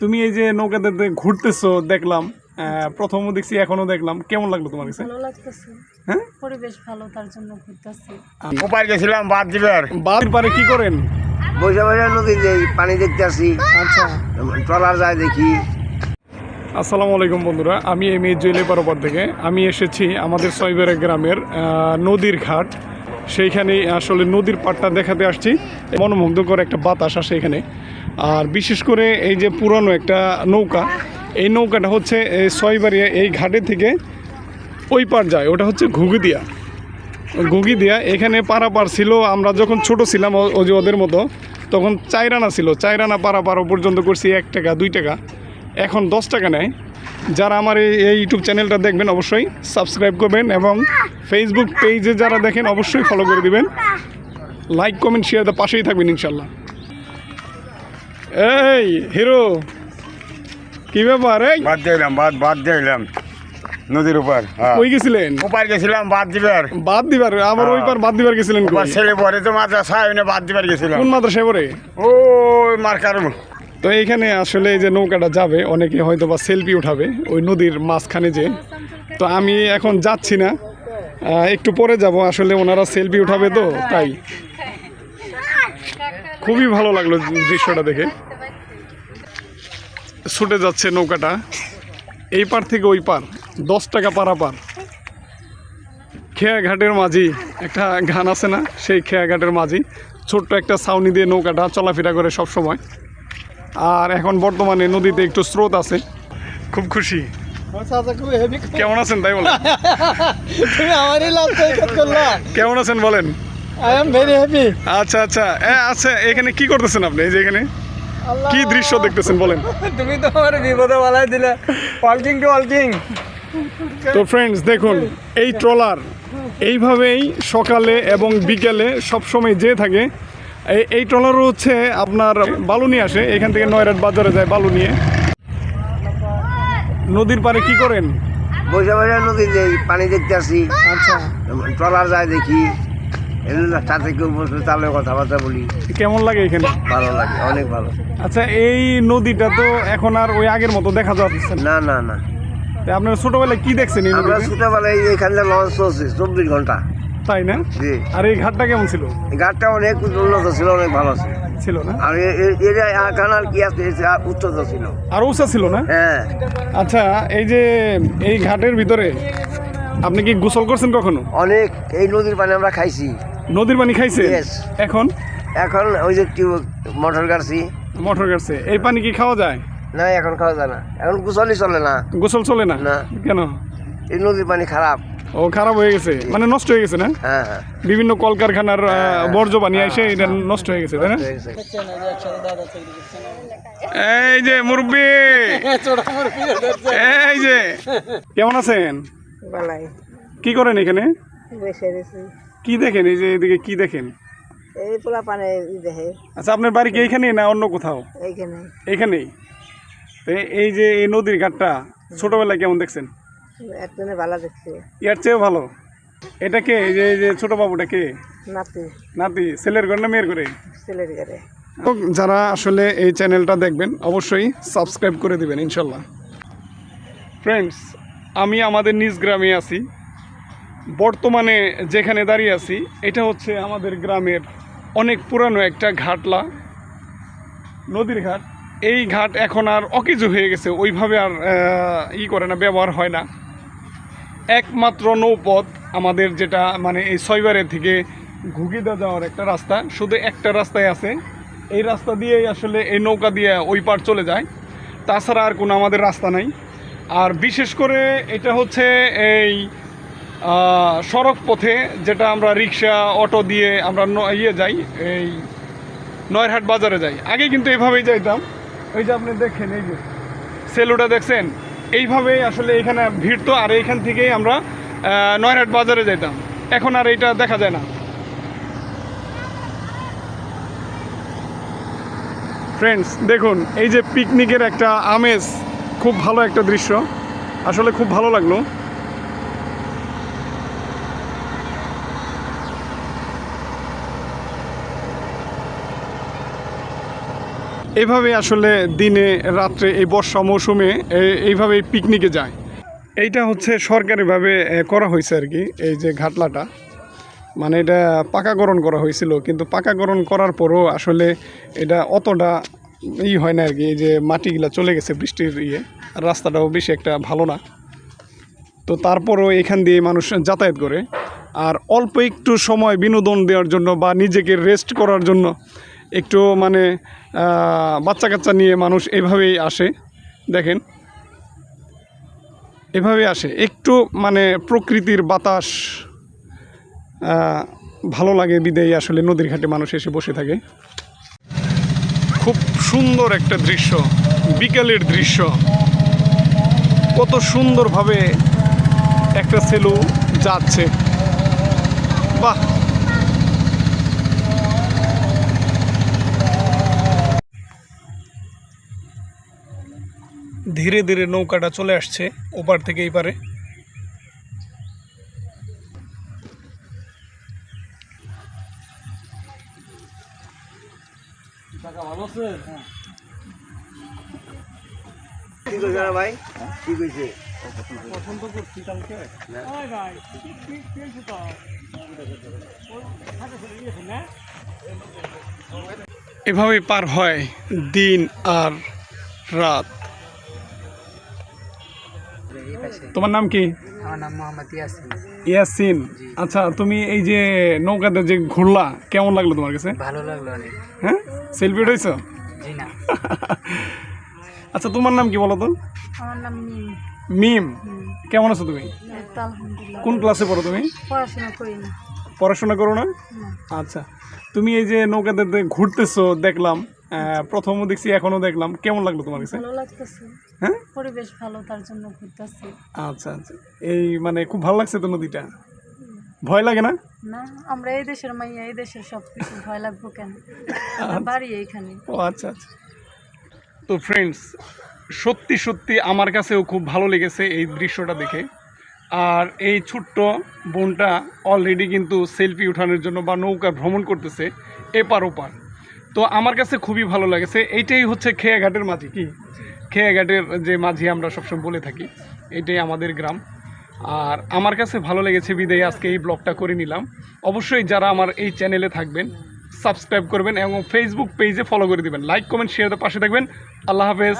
তুমি এই যে নৌকাতে ঘুরতেছো দেখলাম প্রথমও দেখছি এখনও দেখলাম। কেমন লাগল তোমার কাছে? ভালো লাগতেছে। হ্যাঁ? পরিবেশ ভালো তার জন্য ঘুরতেছি। উপায় গেছিলাম বাদ দিবার বাড়ির পারে কি করেন? বৈশা বৈশা নদী যাই পানি দেখতে আসি আচ্ছা ট্রলার যায় দেখি। আসসালামু আলাইকুম বন্ধুরা আমি এম এ জুয়েলি পারোপার থেকে। আমি এসেছি আমাদের সয়বেরা গ্রামের নদীর ঘাট। সেইখানে আসলে নদীর পাড়টা দেখাতে আসছি। মনোমুগ্ধকর একটা বাতাস আসে এখানে। আর বিশেষ করে এই যে পুরনো একটা নৌকা, এই নৌকাটা হচ্ছে সয়বাড়িয়া এই ঘাটে থেকে ওই পার যায়, ওটা হচ্ছে ঘুঘুদিয়া। ঘুগি দিয়া এখানে পারাপার ছিল, আমরা যখন ছোট ছিলাম ও- যে ওদের মতো, তখন চাইরানা ছিল। চাইরানা পারাপার পর্যন্ত করছি এক টাকা, দুই টাকা। এখন দশ টাকা নেয়। যারা আমার এই ইউটিউব চ্যানেলটা দেখবেন অবশ্যই সাবস্ক্রাইব করবেন এবং ফেসবুক পেজে যারা দেখেন অবশ্যই ফলো করে দিবেন। লাইক কমেন্ট শেয়ার পাশেই থাকবেন ইনশাল্লাহ। এই হিরো কি ব্যাপার? এই। বাদ দিলাম বাদ বাদ দিলাম। নদীর উপর হ্যাঁ। কই গেছিলেন? উপায় গেছিলাম বাদ দিবার। বাদ দিবার? আবার ওই পার বাদ দিবার গেছিলেন? আমার ছেলে পরে তো মাদ্রাসা এনে বাদ দিবার গেছিলাম। কোন মাদ্রাসায় পড়ে? ওই মার্কার তো এইখানে আসলে এই যে নৌকাটা যাবে অনেকে হয়তো বা সেলফি উঠাবে ওই নদীর মাঝখানে যে। তো আমি এখন যাচ্ছি না। একটু পরে যাব আসলে ওনারা সেলফি উঠাবে তো তাই। খুবই ভালো লাগল দৃশ্যটা দেখে। ছুটে যাচ্ছে নৌকাটা। এই পার থেকে ওই পার দশ টাকা পারা পার। খেয়া ঘাটের মাঝি একটা গান আছে না সেই খেয়া ঘাটের মাঝি ছোট্ট একটা ছাউনি দিয়ে নৌকাটা চলাফেরা করে সব সময়। আর এখন বর্তমানে নদীতে একটু স্রোত আছে। খুব খুশি। কেমন আছেন তাই বলেন? কেমন আছেন বলেন? আই এম ভেরি হ্যাপি আচ্ছা আচ্ছা। এ, আচ্ছা এখানে কি করতেছেন আপনি? এই যে এখানে কি দৃশ্য দেখতেছেন বলেন। তুমি তো আমার বিপদে বালাই দিলে। ওয়ার্কিং টু ওয়ার্কিং তো ফ্রেন্ডস দেখুন এই ট্রলার এইভাবেই সকালে এবং বিকেলে সবসময় যেয়ে থাকে। এই ট্রলারও হচ্ছে আপনার বালু নিয়ে আসে। এখান থেকে নয়রাট বাজারে যায় বালু নিয়ে। নদীর পারে কি করেন? বৈশা বৈশা নদী যাই পানি দেখতে আসি। আচ্ছা। ট্রলার যায় দেখি। এগুলো সাথে কেউ বসে তাহলে কথাবার্তা বলি। কেমন লাগে এখানে? ভালো লাগে অনেক ভালো। আচ্ছা এই নদীটা তো এখন আর ওই আগের মতো দেখা যাচ্ছে না? না না ছোটবেলায় কি দেখছেন এই আমরা নদীতে? ছোটবেলায় এখানে লঞ্চ চলছে চব্বিশ ঘণ্টা। তাই না? জি। আর এই ঘাটটা কেমন ছিল? ঘাটটা অনেক উন্নত ছিল অনেক ভালো ছিল। ছিল না? আর আর কি আছে ছিল। আর ছিল না? হ্যাঁ। আচ্ছা এই যে এই ঘাটের ভিতরে আপনি কি গোসল করছেন কখনো? অনেক এই নদীর পানি আমরা খাইছি। নদীর পানি খাইছে Yes. এখন? এখন ওই যে টিউব মোটর গাড়ছি। মোটর গাড়ছে। এই পানি কি খাওয়া যায়? না এখন খাওয়া যায় না। এখন গুছলই চলে না। গোসল চলে না? না। কেন? এই নদীর পানি খারাপ। ও খারাপ হয়ে গেছে? মানে নষ্ট হয়ে গেছে না? হ্যাঁ হ্যাঁ। বিভিন্ন কলকারখানার আহ, বর্জ্য পানি এসে এটা নষ্ট হয়ে গেছে তাই না? হয়ে। এই যে মুরব্বী! এই যে কেমন আছেন? বালাই কি করেন এখানে? বসে রয়েছি। কি দেখেন? এই যে এদিকে কি দেখেন? এই পোলা পানে দেখে। আচ্ছা আপনার বাড়ি কি এইখানে না অন্য কোথাও? এইখানে। এখানেই তো এই যে এই নদীর ঘাটটা ছোটবেলায় কেমন দেখছেন? একজনে ভালো দেখছে। ইয়ার চেয়েও ভালো? এটা কে? এই যে এই যে ছোট বাবুটা কে? নাতি। নাতি ছেলের ঘর না মেয়ের করে ছেলের ঘরে। যারা আসলে এই চ্যানেলটা দেখবেন অবশ্যই সাবস্ক্রাইব করে দিবেন ইনশাল্লাহ। ফ্রেন্ডস আমি আমাদের নিজ গ্রামে আছি। বর্তমানে যেখানে দাঁড়িয়ে আছি, এটা হচ্ছে আমাদের গ্রামের অনেক পুরানো একটা ঘাটলা, নদীর ঘাট। এই ঘাট এখন আর অকেজো হয়ে গেছে, ওইভাবে আর ই করে না, ব্যবহার হয় না। একমাত্র নৌপথ আমাদের যেটা মানে এই ছয়বারের থেকে ঘুগিদা যাওয়ার একটা রাস্তা, শুধু একটা রাস্তায় আছে। এই রাস্তা দিয়েই আসলে এই নৌকা দিয়ে ওই পার চলে যায়। তাছাড়া আর কোনো আমাদের রাস্তা নাই। আর বিশেষ করে এটা হচ্ছে এই সড়ক পথে যেটা আমরা রিক্সা অটো দিয়ে আমরা ইয়ে যাই এই নয়রহাট বাজারে যাই। আগে কিন্তু এইভাবেই যাইতাম। ওই যে আপনি দেখেন এই যে সেলুটা দেখছেন এইভাবেই আসলে এখানে ভিড় তো আর এইখান থেকেই আমরা আহ, নয়রহাট বাজারে যাইতাম। এখন আর এইটা দেখা যায় না। ফ্রেন্ডস দেখুন এই যে পিকনিকের একটা আমেজ খুব ভালো একটা দৃশ্য। আসলে খুব ভালো লাগল। এভাবে আসলে দিনে, রাত্রে এই বর্ষা মৌসুমে এইভাবে পিকনিকে যায়। এইটা হচ্ছে সরকারিভাবে করা হয়েছে আর কি, এই যে ঘাটলাটা। মানে এটা পাকাকরণ করা হয়েছিল, কিন্তু পাকাকরণ করার পরও আসলে এটা অতটা ই হয় না আর কি, এই যে মাটিগুলা চলে গেছে বৃষ্টির ইয়ে আর রাস্তাটাও বেশি একটা ভালো না। তো তারপরও এখান দিয়ে মানুষ যাতায়াত করে, আর অল্প একটু সময় বিনোদন দেওয়ার জন্য বা নিজেকে রেস্ট করার জন্য একটু মানে বাচ্চা কাচ্চা নিয়ে মানুষ এভাবেই আসে, দেখেন। এভাবে আসে। একটু মানে প্রকৃতির বাতাস ভালো লাগে বিদেয় আসলে নদীর ঘাটে মানুষ এসে বসে থাকে। খুব সুন্দর একটা দৃশ্য, বিকেলের দৃশ্য। কত সুন্দরভাবে একটা সেলু যাচ্ছে। বাহ! ধীরে ধীরে নৌকাটা চলে আসছে ওপার থেকে এই পারে কি কইছে এভাবে পার হয় দিন আর রাত। তোমার নাম কি? আমার নাম মোহাম্মদ ইয়াসিন। ইয়াসিন। আচ্ছা তুমি এই যে নৌকাতে যে ঘুরলা কেমন লাগল তোমার কাছে? ভালো লাগল অনেক। হ্যাঁ? সেলফি উঠেছো জি না। আচ্ছা তোমার নাম কি বলো তো? আমার নাম মিম। মিম। কেমন আছো তুমি? কোন ক্লাসে পড়ো তুমি? পড়াশোনা করি না। পড়াশোনা করো না। আচ্ছা তুমি এই যে নৌকাতে ঘুরতেছো দেখলাম প্রথমও দেখছি এখনও দেখলাম। কেমন লাগল তোমার কাছে? ভালো লাগতেছে। হ্যাঁ? পরিবেশ ভালো তার জন্য ঘুরতেছি। আচ্ছা আচ্ছা। এই মানে খুব ভালো লাগছে তো নদীটা? ভয় লাগে না? না আমরা এই দেশের মাইয়া এই দেশের সব কিছু ভয় লাগবো কেন? আমার বাড়ি এইখানে। ও আচ্ছা আচ্ছা। তো ফ্রেন্ডস সত্যি সত্যি আমার কাছেও খুব ভালো লেগেছে এই দৃশ্যটা দেখে। আর এই ছোট্ট বোনটা অলরেডি কিন্তু সেলফি উঠানোর জন্য বা নৌকা ভ্রমণ করতেছে এপার ওপার। তো আমার কাছে খুবই ভালো লাগেছে এইটাই হচ্ছে খেয়াঘাটের মাঝি। কি? খেয়াঘাটের যে মাঝি আমরা সবসময় বলে থাকি এটাই আমাদের গ্রাম। আর আমার কাছে ভালো লেগেছে বিদায় আজকে এই ব্লগটা করে নিলাম। অবশ্যই যারা আমার এই চ্যানেলে থাকবেন সাবস্ক্রাইব করবেন এবং ফেসবুক পেজে ফলো করে দেবেন। লাইক কমেন্ট শেয়ার পাশে থাকবেন। আল্লাহ হাফেজ।